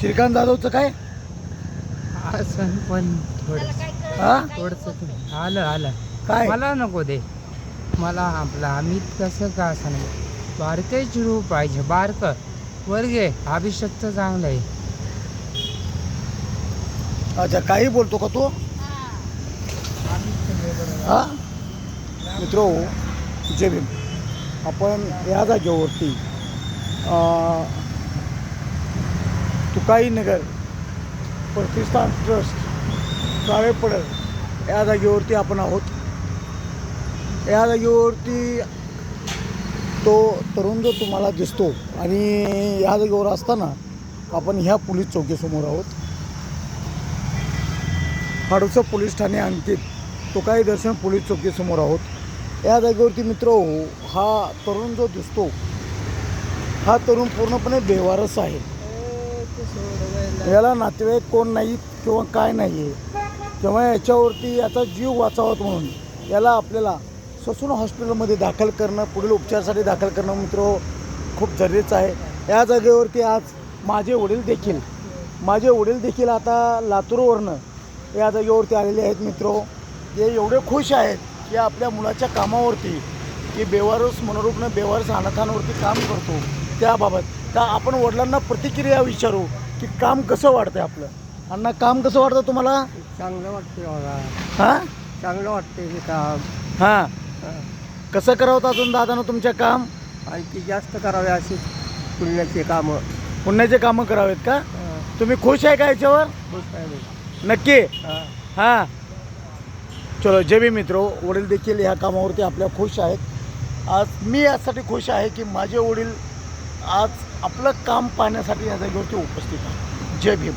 श्रीकांत जाधवचं काय? असं पण थोडं हा? थोडंसं आलं आलं. काय? मला नको दे. मला आपलं अमित कसं का असं नाही? बारकाईच रूप पाहिजे बारकं. वर्गे अभिषेक तर चांगलं आहे. अच्छा काही बोलतो का तू? हा? मित्र जय भीम. आपण या जागेवरती अं, तुकाई नगर प्रतिष्ठान ट्रस्ट काळेपडळ या जागेवरती आपण आहोत. या जागेवरती तो तरुण जो तुम्हाला दिसतो आणि या जागेवर असताना आपण ह्या पोलीस चौकीसमोर आहोत. हाडोसा पोलीस ठाणे अंकित काही दर्शन पोलीस चौकीसमोर आहोत. या जागेवरती मित्र हा तरुण जो दिसतो हा तरुण पूर्णपणे बेवारस आहे. याला नातेवाईक कोण नाहीत किंवा काय नाही आहे किंवा याच्यावरती याचा जीव वाचावात म्हणून याला आपल्याला ससून हॉस्पिटलमध्ये दाखल करणं पुढील उपचारासाठी दाखल करणं मित्र खूप जरुरीचं आहे. या जागेवरती आज माझे वडील देखील माझे वडील देखील आता लातूरवरनं या जागेवरती आलेले आहेत मित्र. ते एवढे खुश आहेत की आपल्या मुलाच्या कामावरती की बेवारस मनोरुग्ण बेवारस अनाथांवरती काम करतो. त्याबाबत. तर आपण वडिलांना प्रतिक्रिया विचारू की काम कसं वाटतंय आपलं? अण्णा काम कसं वाटतं तुम्हाला? चांगलं वाटते मला हां? चांगलं वाटते हे काम. हां. कसं करावं अजून दादानं तुमच्या काम? आणखी जास्त करावे अशी पुण्याचे कामं. पुण्याचे कामं करावेत का? तुम्ही खुश आहे का याच्यावर? नक्की? हां. चलो जे बी मित्रो वडील देखील ह्या कामावरती आपल्या खुश आहेत. आज मी यासाठी खुश आहे की माझे वडील आज आपलं काम पाहण्यासाठी या जागेवरती उपस्थित आहे जय भीम.